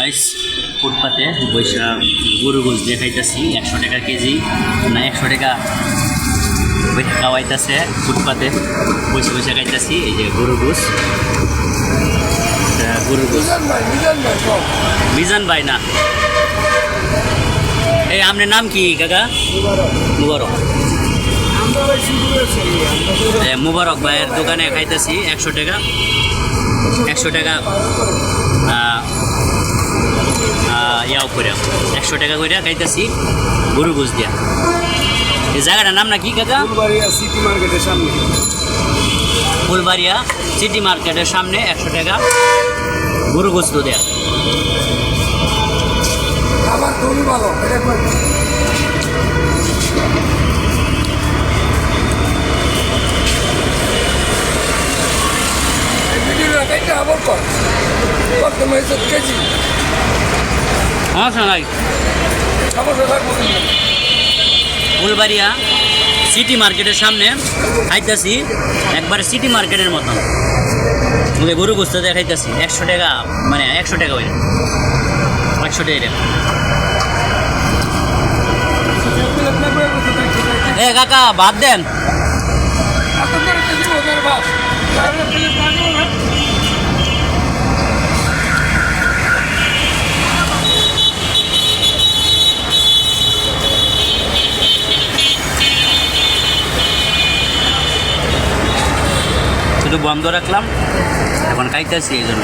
Guys ফুটপাতে বৈশা গরু গোস দিয়ে খাইতেছি, একশো টাকা কেজি, না একশো টাকা খাওয়াইতেছে ফুটপাতে। বসে বসে খাইতেছি, এই যে গরু গোস গরু গোস মিজান ভাই না। এই আপনার নাম কি, কাকা? মুবারক। মুবারক ভাইয়ের দোকানে খাইতেছি একশো টাকা। একশো টাকা ইয়াও করে একশো টাকা করে খাইতেছি গরু গোস দিয়া। এই জায়গাটার নাম না কি কাকা? ফুলবাড়িয়া সিটি মার্কেটের সামনে। ফুলবাড়িয়া সিটি মার্কেটের সামনে একশো টাকা গরু গোস্ত দেয়া। আমার খুবই ভালো আবার কর। কেজি সমস্যা থাকব ফুলবাড়িয়া সিটি মার্কেটের সামনে খাইতেছি, একবারে সিটি মার্কেটের মতন। ওকে গরু গোস্ত দিয়ে খাইতেছি, একশো টাকা মানে একশো টাকা ওই একশো টাকা। এ কাকা, বাদ দেন এত করে কেজি ওদের বাপ তাহলে কেজি পাগল না শুধু বন্ধ রাখলাম এখন খাইতেছি এই জন্য।